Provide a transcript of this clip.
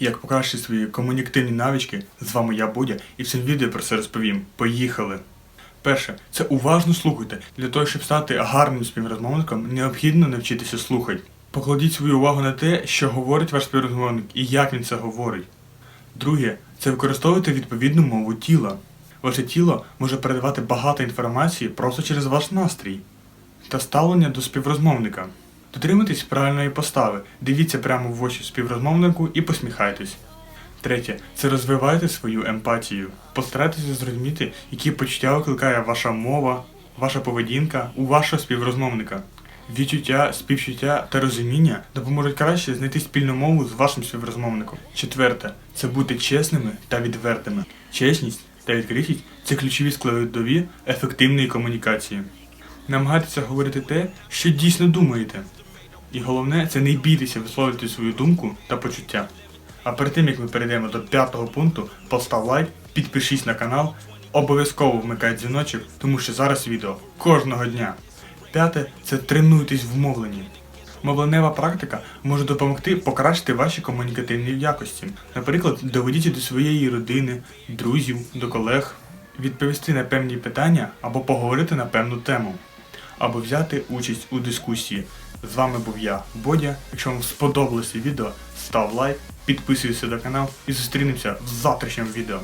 як покращити свої комунікативні навички. З вами я Бодя, і в цьому відео про це розповім. Поїхали! Перше, це уважно слухайте. Для того, щоб стати гарним співрозмовником, необхідно навчитися слухати. Покладіть свою увагу на те, що говорить ваш співрозмовник і як він це говорить. Друге, це використовуйте відповідну мову тіла. Ваше тіло може передавати багато інформації просто через ваш настрій та ставлення до співрозмовника. Дотримуйтесь правильної постави, дивіться прямо в очі співрозмовнику і посміхайтесь. Третє це розвивайте свою емпатію. Постарайтеся зрозуміти, які почуття викликає ваша мова, ваша поведінка у вашого співрозмовника. Відчуття, співчуття та розуміння допоможуть краще знайти спільну мову з вашим співрозмовником. Четверте це бути чесними та відвертими. Чесність та відкритість це ключові складові ефективної комунікації. Намагайтеся говорити те, що дійсно думаєте. І головне це не бійтеся висловлювати свою думку та почуття. А перед тим як ми перейдемо до п'ятого пункту, постав лайк, підпишись на канал, обов'язково вмикай дзвіночок, тому що зараз відео кожного дня. П'яте це тренуйтесь в мовленні. Мовленева практика може допомогти покращити ваші комунікативні якості. Наприклад, доведіть до своєї родини, друзів, до колег, відповісти на певні питання або поговорити на певну тему, або взяти участь у дискусії. З вами був я, Бодя. Якщо вам сподобалося відео, став лайк, підписуйся на канал і зустрінемося в завтрашньому відео.